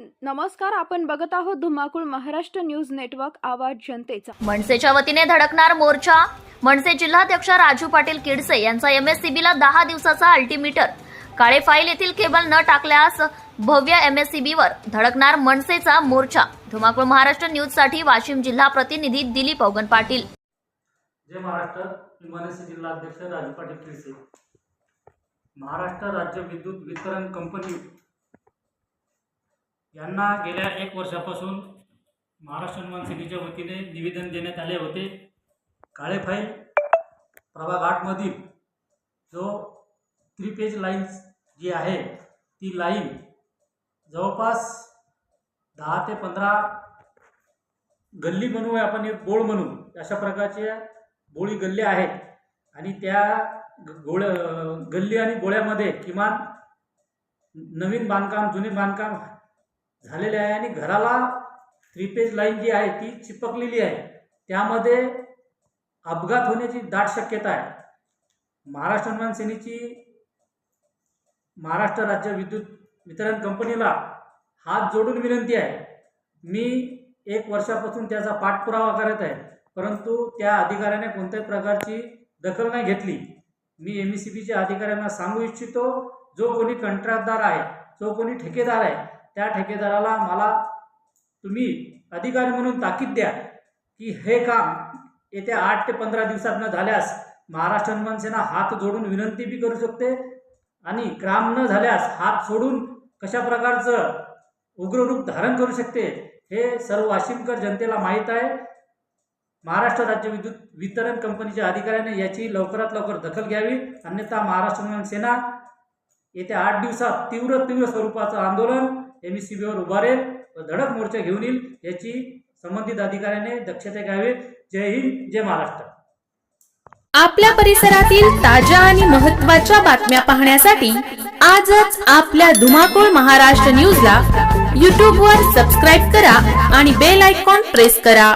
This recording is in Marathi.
नमस्कार आपण बघत आहोत धुमाकूळ महाराष्ट्र न्यूज नेटवर्क आवाज जनतेचा. मनसेच्या वतीने धडकणार मोर्चा? मनसे जिल्हाध्यक्ष राजू पाटील किडसे यांचा एमएससीबीला दहा दिवसाचा अल्टिमीटर. काळे फाईल येथील केबल न टाकल्यास भव्य एमएससीबीवर धडकणार मनसेचा मोर्चा. धुमाकूळ महाराष्ट्र न्यूजसाठी वाशिम जिल्हा प्रतिनिधी दिलीप अवगन पाटील. जय महाराष्ट्र. मनसे जिल्हा अध्यक्ष राजू पाटील खिरसे महाराष्ट्र राज्य विद्युत वितरण कंपनी यांना गेल्या एक वर्षापासून महाराष्ट्र हनुमान सेनेच्या वतीने निवेदन देण्यात आले होते. काळे फाईल प्रभाग आठमधील जो थ्री पेज लाईन जी आहे ती लाईन जवळपास दहा ते पंधरा गल्ली म्हणू आपण एक बोळ म्हणू अशा प्रकारच्या बोळी गल्ल्या आहेत. आणि त्या ग- गोळ्या गल्ली आणि गोळ्यामध्ये किमान नवीन बांधकाम जुने बांधकाम झालेले आहे आणि घराला थ्री पेज लाईन जी आहे ती चिपकलेली आहे. त्यामध्ये अपघात होण्याची दाट शक्यता आहे. महाराष्ट्र निर्माण सेनेची महाराष्ट्र राज्य विद्युत वितरण कंपनीला हात जोडून विनंती आहे. मी एक वर्षापासून त्याचा पाठपुरावा करत आहे परंतु त्या अधिकाऱ्याने कोणत्याही प्रकारची दखल नाही घेतली. मी एम ई सी बीच्या अधिकाऱ्यांना सांगू इच्छितो जो कोणी कंत्राटदार आहे जो कोणी ठेकेदार आहे त्या ठेकेदाराला मला तुम्ही अधिकारी म्हणून ताकीद द्या की हे काम येत्या आठ ते पंधरा दिवसात न झाल्यास महाराष्ट्र हनुमान सेना हात जोडून विनंती बी करू शकते आणि काम न झाल्यास हात सोडून कशा प्रकारचं उग्ररूप धारण करू शकते हे सर्व वाशिमकर जनतेला माहीत आहे. महाराष्ट्र राज्य विद्युत वितरण कंपनीच्या अधिकाऱ्याने याची लवकरात लवकर दखल घ्यावी. अन्यथा महाराष्ट्र हनुमान सेना येत्या आठ दिवसात तीव्र तीव्र स्वरूपाचं आंदोलन एम ई सी बीवर उभारेल व धडक मोर्चा घेऊन येईल याची संबंधित अधिकाऱ्याने दक्षता घ्यावी. जय हिंद जय महाराष्ट्र. आपल्या परिसरातील ताज्या आणि महत्त्वाच्या बातम्या पाहण्यासाठी आजच आपल्या धुमाकूळ महाराष्ट्र न्यूजला यूट्यूबवर सबस्क्राईब करा आणि बेल आयकॉन प्रेस करा.